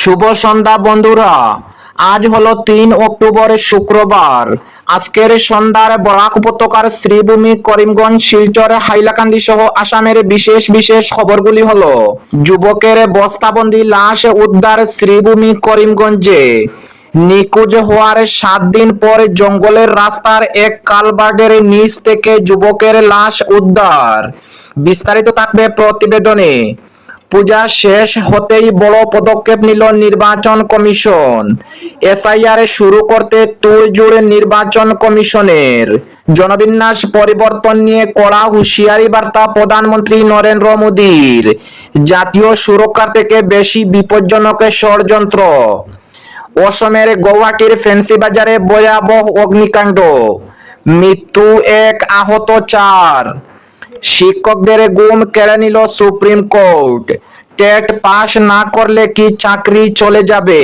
শুভ সন্ধ্যা বন্ধুরা। আজ হলো তিন অক্টোবর, শুক্রবার। আজকের সন্ধ্যার বরাক উপত্যকার শ্রীভূমি করিমগঞ্জ, শিলচর, হাইলাকান্দি সহ আসামের বিশেষ বিশেষ খবরগুলি হলো, যুবকের বস্তাবন্দি লাশ উদ্ধার শ্রীভূমি করিমগঞ্জে। নিখোঁজ হওয়ার সাত দিন পর জঙ্গলের রাস্তার এক কালবার্ডের নিচ থেকে যুবকের লাশ উদ্ধার। বিস্তারিত থাকবে প্রতিবেদনে। পূজা শেষ হতেই বড় পদক্ষেপ নিল নির্বাচন কমিশন। এসআইআর শুরু করতে তোড়জোড় নির্বাচন কমিশনের। জনবিন্যাস পরিবর্তন নিয়ে কড়া হুঁশিয়ারি বার্তা প্রধানমন্ত্রী নরেন্দ্র মোদীর। জাতীয় সুরক্ষা থেকে বেশি বিপজ্জনক ষড়যন্ত্র। অসমের গৌহাটির ফেন্সি বাজারে ভয়াবহ অগ্নিকাণ্ড। মৃত্যু এক আহত চার। শিক্ষকদের গুম কেড়ে নিল সুপ্রিম কোর্ট। টেট পাশ না করলে কি চাকরি চলে যাবে?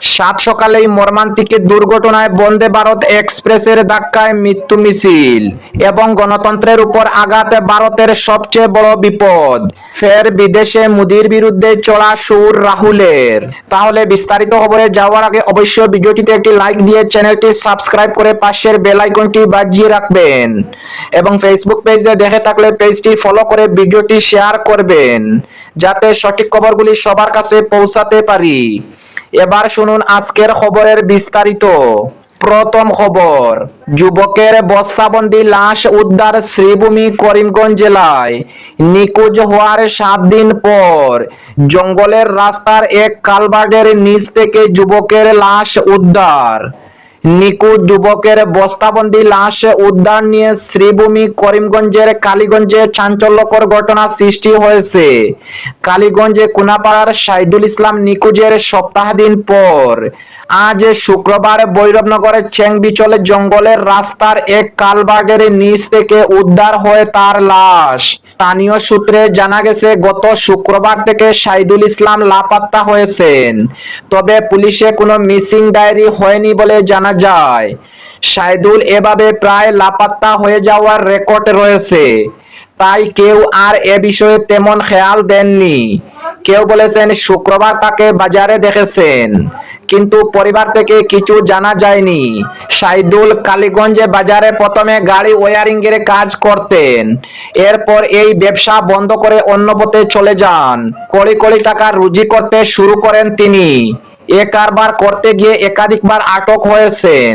সাত সকালেই মর্মান্তিক দুর্ঘটনায় বন্দে ভারত এক্সপ্রেসের ধাক্কায় মৃত্যু মিছিল এবং গণতন্ত্রের উপর আঘাতে ভারতের সবচেয়ে বড় বিপদ। ফের বিদেশে মোদির বিরুদ্ধে চড়া সুর রাহুলের। তাহলে বিস্তারিত খবরে যাওয়ার আগে অবশ্যই ভিডিওটিতে একটি লাইক দিয়ে চ্যানেলটি সাবস্ক্রাইব করে পাশের বেল আইকনটি বাজিয়ে রাখবেন এবং ফেসবুক পেজে দেখে থাকলে পেজটি ফলো করে ভিডিওটি শেয়ার করবেন, যাতে সঠিক খবরগুলি সবার কাছে পৌঁছাতে পারি। এবার শুনুন আজকের খবরের বিস্তারিত। প্রথম খবর, যুবকের বস্তাবন্দি লাশ উদ্ধার শ্রীভূমি করিমগঞ্জ জেলায়। নিখোঁজ হওয়ার সাত দিন পর জঙ্গলের রাস্তার এক কালবার্ডের নিচ থেকে যুবকের লাশ উদ্ধার। নিখোঁজ যুবকের বস্তাবন্দি লাশ উদ্ধার নিয়ে শ্রীভূমি করিমগঞ্জের কালীগঞ্জে চাঞ্চল্যকর ঘটনা সৃষ্টি হয়েছে। কালীগঞ্জে কুনাপাড়ার সাইদুল ইসলাম নিখোঁজের সপ্তাহদিন পর। আজ শুক্রবার বৈরবনগরের চেংবিচলে জঙ্গলের রাস্তার এক কালবাগের নিচ থেকে উদ্ধার হয় তার লাশ। স্থানীয় সূত্রে জানা গেছে, গত শুক্রবার থেকে সাইদুল ইসলাম লাপাত্তা হয়েছেন। তবে পুলিশে কোনো মিসিং ডায়েরি হয়নি বলে জানা যায়। সাইদুল এভাবে প্রায় লাপাত্তা হয়ে যাওয়ার রেকর্ড রয়েছে। তাই কেউ আর এ বিষয়ে তেমন খেয়াল দেননি। কেউ বলেছেন, শুক্রবার তাকে বাজারে দেখেছেন। কিন্তু পরিবার থেকে কিছু জানা যায়নি। সাইদুল কালীগঞ্জে বাজারে প্রথমে গাড়ি ওয়ারিং এর কাজ করতেন। এরপর এই ব্যবসা বন্ধ করে অন্য পথে চলে যান। কোটি কোটি টাকা রুজি করতে শুরু করেন তিনি। এ কারবার করতে গিয়ে একাধিকবার আটক হয়েছেন।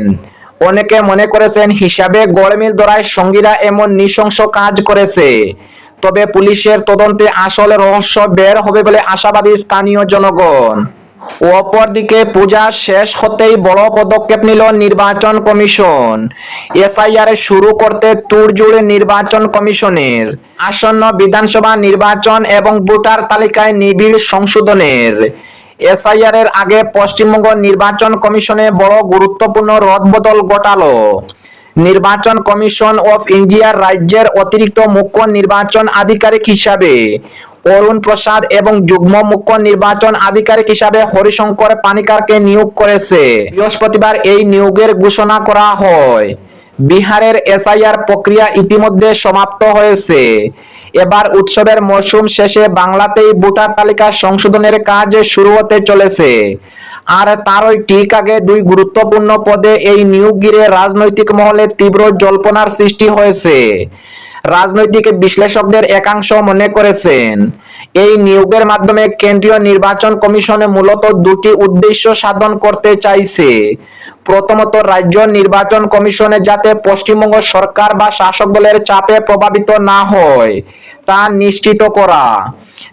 অনেকে মনে করেছেন হিসাবে গড়মিল ধরায় সঙ্গীরা এমন নৃশংস কাজ করেছে। তবে পুলিশের তদন্তে আসল রহস্য বের হবে বলে আশাবাদী স্থানীয় জনগণ। অপরদিকে পূজা শেষ হতেই বড় পদক্ষেপ নিল নির্বাচন কমিশন। এসআইআর শুরু করতে তুড়জুড়ে নির্বাচন কমিশনের। আসন্ন বিধানসভা নির্বাচন এবং ভোটার তালিকায় নিবিড় সংশোধনের। এসআইআর এর আগে পশ্চিমবঙ্গ নির্বাচন কমিশনে বড় গুরুত্বপূর্ণ রদবদল ঘটালো। নির্বাচন কমিশন অফ ইন্ডিয়ার রাজ্যের অতিরিক্ত মুখ্য নির্বাচন আধিকারিক হিসাবে অরুণ প্রসাদ এবং যুগ্ম মুখ্য নির্বাচন আধিকারিক হিসাবে হরিশঙ্কর পানিকারকে নিয়োগ করেছে। বৃহস্পতিবার এই নিয়োগের ঘোষণা করা হয়। বিহারের এসআইআর প্রক্রিয়া ইতিমধ্যে সমাপ্ত হয়েছে। এবার উৎসবের মরশুম শেষে বাংলাতেই ভোটার তালিকা সংশোধনের কাজ শুরু হতে চলেছে। আর তারই ঠিক আগে দুই গুরুত্বপূর্ণ পদে এই নিয়োগ ঘিরে রাজনৈতিক মহলে তীব্র জল্পনার সৃষ্টি হয়েছে। রাজনৈতিক বিশ্লেষকদের একাংশ মনে করেছেন, এই নিয়োগের মাধ্যমে কেন্দ্রীয় নির্বাচন কমিশনে মূলত দুটি উদ্দেশ্য সাধন করতে চাইছে। প্রথমত, রাজ্য নির্বাচন কমিশনে যাতে পশ্চিমবঙ্গ সরকার বা শাসক দলের চাপে প্রভাবিত না হয়। তা নিশ্চিত করা।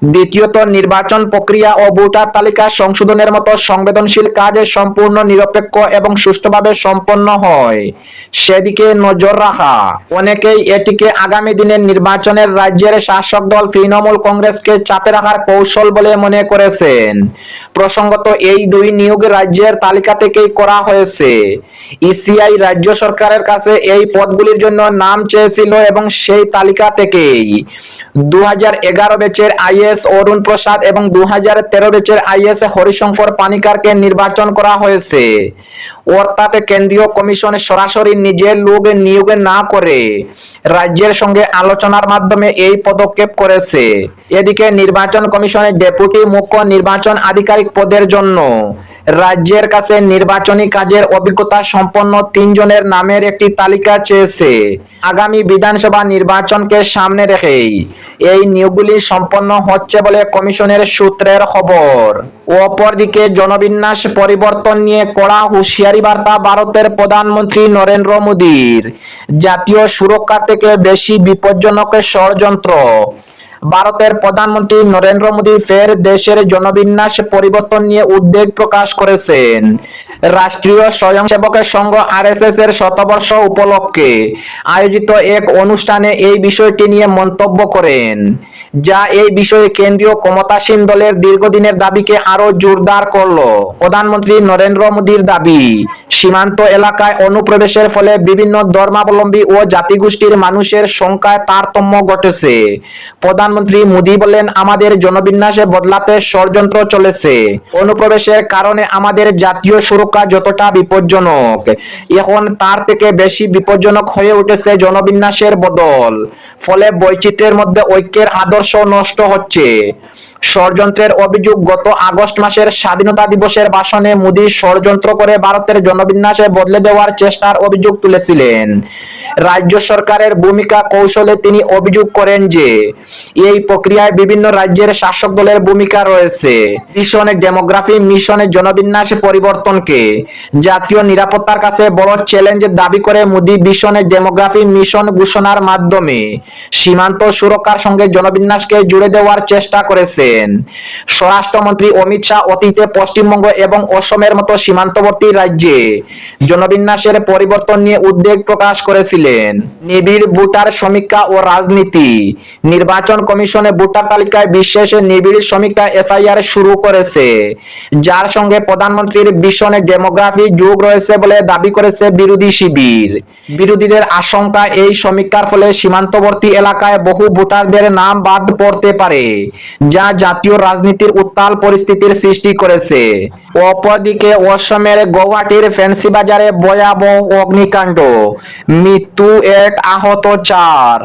দ্বিতীয়ত, নির্বাচন প্রক্রিয়া ও ভোটার তালিকা সংশোধনের মতো সংবেদনশীল কাজে সম্পূর্ণ নিরপেক্ষ এবং সুষ্ঠুভাবে সম্পন্ন হয়। সেদিকে নজর রাখা। অনেকেই এটিকে আগামী দিনের নির্বাচনের রাজ্যের শাসক দল তৃণমূল কংগ্রেসকে চাপে রাখার কৌশল বলে মনে করেছেন। প্রসঙ্গত, এই দুই নিয়োগ রাজ্যের তালিকা থেকেই করা হয়েছে। ইসিআই রাজ্য সরকারের কাছে এই পদগুলির জন্য নাম চেয়েছিল এবং সেই তালিকা থেকেই দু ব্যাচের আইএস অরুণ প্রসাদ এবং দু ব্যাচের আইএস হরিশঙ্কর পানিকারকে নির্বাচন করা হয়েছে। অর্থাৎ কেন্দ্রীয় কমিশন সরাসরি নিজের লোক নিয়োগ না করে রাজ্যের সঙ্গে আলোচনার মাধ্যমে এই পদক্ষেপ করেছে। এদিকে নির্বাচন কমিশনের ডেপুটি মুখ্য নির্বাচন আধিকারিক পদের জন্য রাজ্যের কাছে নির্বাচনী কাজের অভিজ্ঞতা সম্পন্ন তিনজনের নামের একটি তালিকা চেয়েছে। আগামী বিধানসভা নির্বাচনকে সামনে রেখেই এই নিয়োগগুলি সম্পন্ন হচ্ছে বলে কমিশনের সূত্রের খবর। অপরদিকে জনবিন্যাস পরিবর্তন নিয়ে কড়া হুঁশিয়ারি বার্তা ভারতের প্রধানমন্ত্রী নরেন্দ্র মোদীর। জাতীয় সুরক্ষা থেকে বেশি বিপজ্জনক ষড়যন্ত্র। ভারতের প্রধানমন্ত্রী নরেন্দ্র মোদী ফের দেশের জনবিন্যাস পরিবর্তন নিয়ে উদ্বেগ প্রকাশ করেছেন। রাষ্ট্রীয় স্বয়ংসেবকের সংঘ আরএসএস এর শতবর্ষ উপলক্ষে আয়োজিত এক অনুষ্ঠানে এই বিষয়টি নিয়ে মন্তব্য করেন, যা এই বিষয়ে কেন্দ্রীয় ক্ষমতাসীন দলের দীর্ঘদিনের দাবিকে আরও জোরদার করল। প্রধানমন্ত্রী নরেন্দ্র মোদীর দাবি, সীমান্ত এলাকায় অনুপ্রবেশের ফলে বিভিন্ন ধর্মাবলম্বী ও জাতিগোষ্ঠীর মানুষের সংখ্যায় তারতম্য ঘটেছে। প্রধানমন্ত্রী মোদী বলেন, আমাদের জনবিন্যাসে বদলাতে ষড়যন্ত্র চলেছে। অনুপ্রবেশের কারণে আমাদের জাতীয় সুরক্ষা যতটা বিপজ্জনক, এখন তার থেকে বেশি বিপজ্জনক হয়ে উঠেছে জনবিন্যাসের বদল। ফলে বৈচিত্র্যের মধ্যে ঐক্যের আদর্শ নষ্ট হচ্ছে। ষড়যন্ত্রের অভিযোগ গত আগস্ট মাসের স্বাধীনতা দিবসের ভাষণে মোদী ষড়যন্ত্র করে ভারতের জনবিন্যাসে বদলে দেওয়ার চেষ্টার অভিযোগ তুলেছিলেন। রাজ্য সরকারের ভূমিকা কৌশলে তিনি অভিযোগ করেন যে, এই প্রক্রিয়ায় বিভিন্ন রাজ্যের শাসক দলের ভূমিকা রয়েছে। মিশনে ডেমোগ্রাফি মিশনের জনবিন্যাস পরিবর্তনকে জাতীয় নিরাপত্তার কাছে বড় চ্যালেঞ্জের দাবি করে মোদী মিশনের ডেমোগ্রাফি, মিশন ঘোষণার মাধ্যমে সীমান্ত সুরক্ষার সঙ্গে জনবিন্যাসকে জুড়ে দেওয়ার চেষ্টা করেছেন স্বরাষ্ট্রমন্ত্রী অমিত শাহ অতীতে পশ্চিমবঙ্গ এবং অসমের মতো সীমান্তবর্তী রাজ্যে জনবিন্যাসের পরিবর্তন নিয়ে উদ্বেগ প্রকাশ করেছিলেন। নিবিড় ভোটার সমীক্ষা ও রাজনীতি। নির্বাচন কমিশনে ভোটার তালিকায় বিশেষ নিবিড় সমীক্ষা এসআইআর শুরু করেছে। যার সঙ্গে প্রধানমন্ত্রীর ভীষণে ডেমোগ্রাফি যোগ রয়েছে বলে দাবি করেছে বিরোধী শিবির। বিরোধীদের আশঙ্কা এই সমীক্ষার ফলে সীমান্তবর্তী এলাকায় বহু ভোটারদের নাম বাদ পড়তে পারে, যা জাতীয় রাজনীতির উত্তাল পরিস্থিতির সৃষ্টি করেছে। অপরদিকে অসমের গৌহাটির ফ্যান্সি বাজারে ভয়াবহ অগ্নিকাণ্ড। মৃত্যু এক আহত চার।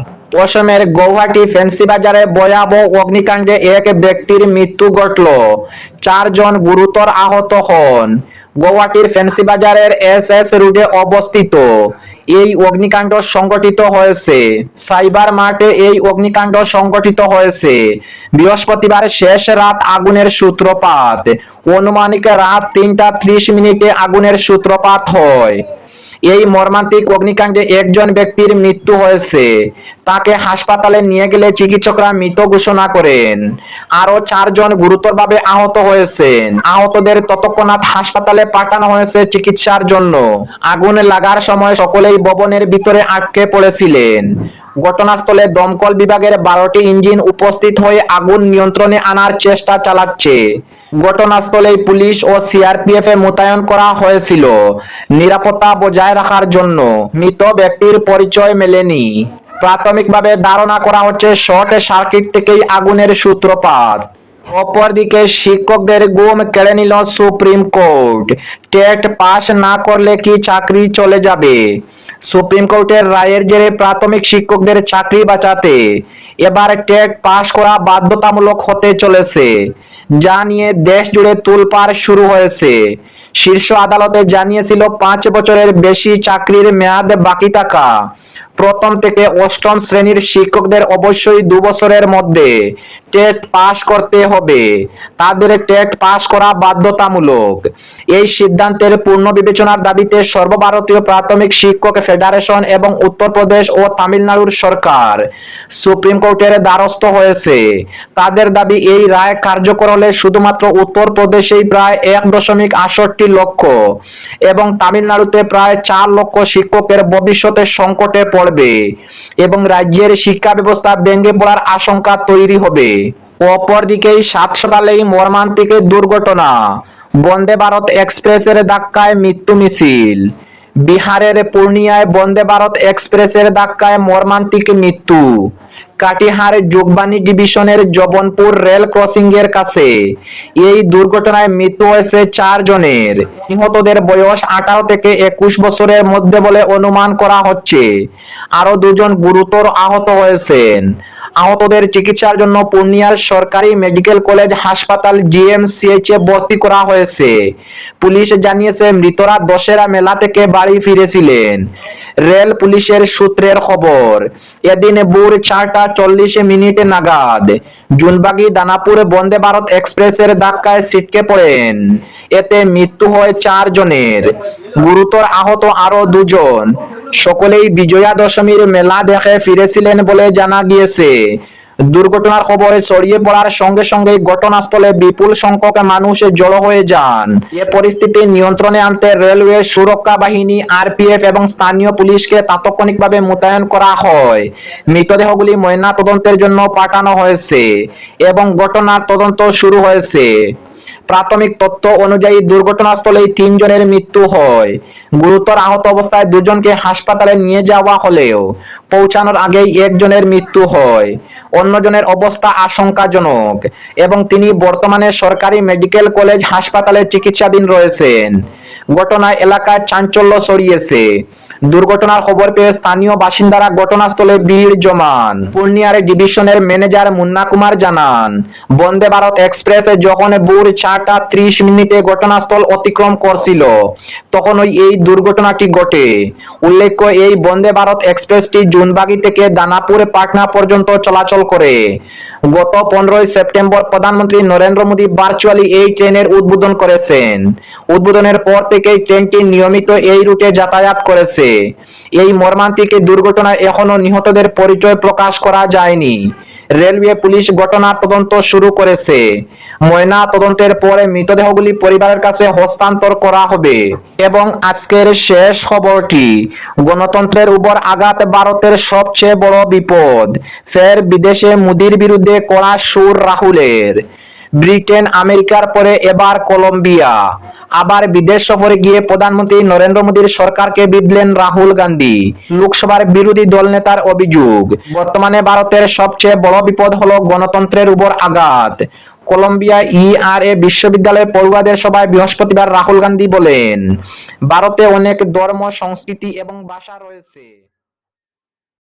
অসমের গৌহাটি ফ্যান্সি বাজারে ভয়াবহ অগ্নিকাণ্ডে এক ব্যক্তির মৃত্যু ঘটল। চারজন গুরুতর আহত হন। গৌহাটির ফ্যান্সি বাজারের এস এস রোডে অবস্থিত। এই অগ্নিকাণ্ড সংগঠিত হয়েছে। সাইবার মাঠে এই অগ্নিকাণ্ড সংগঠিত হয়েছে। বৃহস্পতিবার শেষ রাত আগুনের সূত্রপাত। অনুমানিক রাত তিনটা ত্রিশ মিনিটে আগুনের সূত্রপাত হয়। এই মর্মান্তিক অগ্নিকাণ্ডে একজন ব্যক্তির মৃত্যু হয়েছে। তাকে হাসপাতালে নিয়ে গেলে চিকিৎসকরা মৃত ঘোষণা করেন। আরও চারজন গুরুতরভাবে আহত হয়েছেন। আহতদের ততক্ষণাৎ হাসপাতালে পাঠানো হয়েছে চিকিৎসার জন্য। আগুন লাগার সময় সকলেই ভবনের ভিতরে আটকে পড়েছিলেন। ঘটনাস্থলে দমকল বিভাগের বারোটি ইঞ্জিন উপস্থিত হয়ে আগুন নিয়ন্ত্রণে আনার চেষ্টা চালাচ্ছে। ঘটনাস্থলে পুলিশ ও সিআরপিএফ এ মোতায়েন করা হয়েছিল। নিরাপত্তা বজায় রাখার জন্য মৃত ব্যক্তির পরিচয় মেলেনি। প্রাথমিকভাবে ধারণা করা হচ্ছে শর্ট সার্কিট থেকেই আগুনের সূত্রপাত। অপরদিকে শিক্ষকদের গুম কেড়ে নিল সুপ্রিম কোর্ট। টেট পাস না করলে কি চাকরি চলে যাবে? সুপ্রিম কোর্টের রায়ের জেরে প্রাথমিক শিক্ষকদের চাকরি বাঁচাতে এবার টেট পাস করা বাধ্যতামূলক হতে চলেছে, যা নিয়ে দেশ জুড়ে তোলপাড় শুরু হয়েছে। শীর্ষ আদালতে জানিয়েছিল, পাঁচ বছরের বেশি চাকরির মেয়াদ বাকি থাকা। প্রথম থেকে অষ্টম শ্রেণির শিক্ষকদের অবশ্যই দু বছরের মধ্যে টেট পাস করতে হবে। তাদের টেট পাস করা বাধ্যতামূলক। এই সিদ্ধান্তের পূর্ণ বিবেচনার দাবিতে সর্বভারতীয় প্রাথমিক শিক্ষক ফেডারেশন এবং উত্তরপ্রদেশ ও তামিলনাড়ুর সরকার সুপ্রিম কোর্টের দ্বারস্থ হয়েছে। তাদের দাবি, এই রায় কার্যকর হলে শুধুমাত্র উত্তরপ্রদেশেই প্রায় এক দশমিক আটষট্টি লক্ষ এবং তামিলনাড়ুতে প্রায় চার লক্ষ শিক্ষকের ভবিষ্যতে সংকটে পড়বে এবং রাজ্যের শিক্ষা ব্যবস্থা ভেঙে পড়ার আশঙ্কা তৈরি হবে। অপরদিকে সাত সকালেই মর্মান্তিক দুর্ঘটনা। বন্দে ভারত এক্সপ্রেসের ধাক্কায় মৃত্যু মিছিল। বিহারের পূর্ণিয়ায় বন্দে ভারত এক্সপ্রেসের ধাক্কায় মর্মান্তিক মৃত্যু। কাটিহার যোগবাণী ডিভিশনের জবনপুর রেল ক্রসিং এর কাছে। এই দুর্ঘটনায় মৃত্যু হয়েছে চার জনের নিহতদের বয়স আঠারো থেকে একুশ বছরের মধ্যে বলে অনুমান করা হচ্ছে। আরও দুজন গুরুতর আহত হয়েছেন। আহতদের চিকিৎসার জন্য পূর্ণিয়ার সরকারি মেডিকেল কলেজ হাসপাতাল জিএমসিএইচ ভর্তি করা হয়েছে। পুলিশ জানিয়েছে, মৃতরা দশেরা মেলা থেকে বাড়ি ফিরেছিলেন। রেল পুলিশের সূত্রের খবর, এদিন ভোর চারটা চল্লিশ মিনিট নাগাদ জুনবাগি দানাপুর বন্দে ভারত এক্সপ্রেসের ধাক্কায় ছিটকে পড়েন। এতে মৃত্যু হয় চার জনের গুরুতর আহত আরও দুজন। সকলেই বিজয়া দশমীর মেলা দেখে ফিরেছিলেন বলে জানা গিয়েছে। দুর্ঘটনার খবরে ছড়িয়ে পড়ার সঙ্গে সঙ্গে ঘটনাস্থলে বিপুল সংখ্যক মানুষ জড়ো হয়ে যান। এ পরিস্থিতি নিয়ন্ত্রণে আনতে রেলওয়ে সুরক্ষা বাহিনী, আরপিএফ এবং স্থানীয় পুলিশকে তাৎক্ষণিকভাবে মোতায়েন করা হয়। মৃতদেহগুলি ময়না তদন্তের জন্য পাঠানো হয়েছে এবং ঘটনার তদন্ত শুরু হয়েছে। প্রাথমিক তথ্য অনুযায়ী দুর্ঘটনাস্থলেই তিনজনের মৃত্যু হয়। গুরুতর আহত অবস্থায় দুজনকে হাসপাতালে নিয়ে যাওয়া হলেও পৌঁছানোর আগেই একজনের মৃত্যু হয়। অন্যজনের অবস্থা আশঙ্কাজনক এবং তিনি বর্তমানে সরকারি মেডিকেল কলেজ হাসপাতালে চিকিৎসাধীন রয়েছেন। ঘটনায় এলাকায় চাঞ্চল্য ছড়িয়েছে। দুর্ঘটনার খবর পেয়ে স্থানীয় বাসিন্দারা ঘটনাস্থলে ভিড় জমান। পূর্ণিয়ার ডিভিশনের ম্যানেজার মুন্না কুমার জানান, বন্দে ভারত এক্সপ্রেসে যখন ভোর চারটা ত্রিশ মিনিটে ঘটনাস্থল অতিক্রম করছিল তখন ওই এই দুর্ঘটনাটি ঘটে। উল্লেখ্য, এই বন্দে ভারত এক্সপ্রেসটি জুনবাগি থেকে দানাপুর পাটনা পর্যন্ত চলাচল করে। গত পনেরোই সেপ্টেম্বর প্রধানমন্ত্রী নরেন্দ্র মোদী ভার্চুয়ালি এই ট্রেনের উদ্বোধন করেছেন। উদ্বোধনের পর থেকেই ট্রেনটি নিয়মিত এই রুটে যাতায়াত করেছে। এই মর্মান্তিক দুর্ঘটনায় এখনও নিহতদের পরিচয় প্রকাশ করা যায়নি। রেলওয়ে পুলিশ ঘটনার তদন্ত শুরু করেছে। ময়না তদন্তের পরে মৃতদেহগুলি পরিবারের কাছে হস্তান্তর করা হবে। এবং আজকের শেষ খবরটি, গণতন্ত্রের উপর আঘাত ভারতের সবচেয়ে বড় বিপদ। ফের বিদেশে মোদির বিরুদ্ধে কড়া সুর রাহুলের। ব্রিটেন, আমেরিকার পরে এবার কলম্বিয়া। আবার বিদেশ সফরে গিয়ে প্রধানমন্ত্রী নরেন্দ্র মোদীর সরকারকে বিদলেন রাহুল গান্ধী। লোকসভার বিরোধী দল নেতার অভিযোগ, বর্তমানে ভারতের সবচেয়ে বড় বিপদ হলো গণতন্ত্রের উপর আঘাত। কলম্বিয়া ইআরএ বিশ্ববিদ্যালয়ের পড়ুয়াদের সভায় বৃহস্পতিবার রাহুল গান্ধী বলেন, ভারতে অনেক ধর্ম, সংস্কৃতি এবং ভাষা রয়েছে।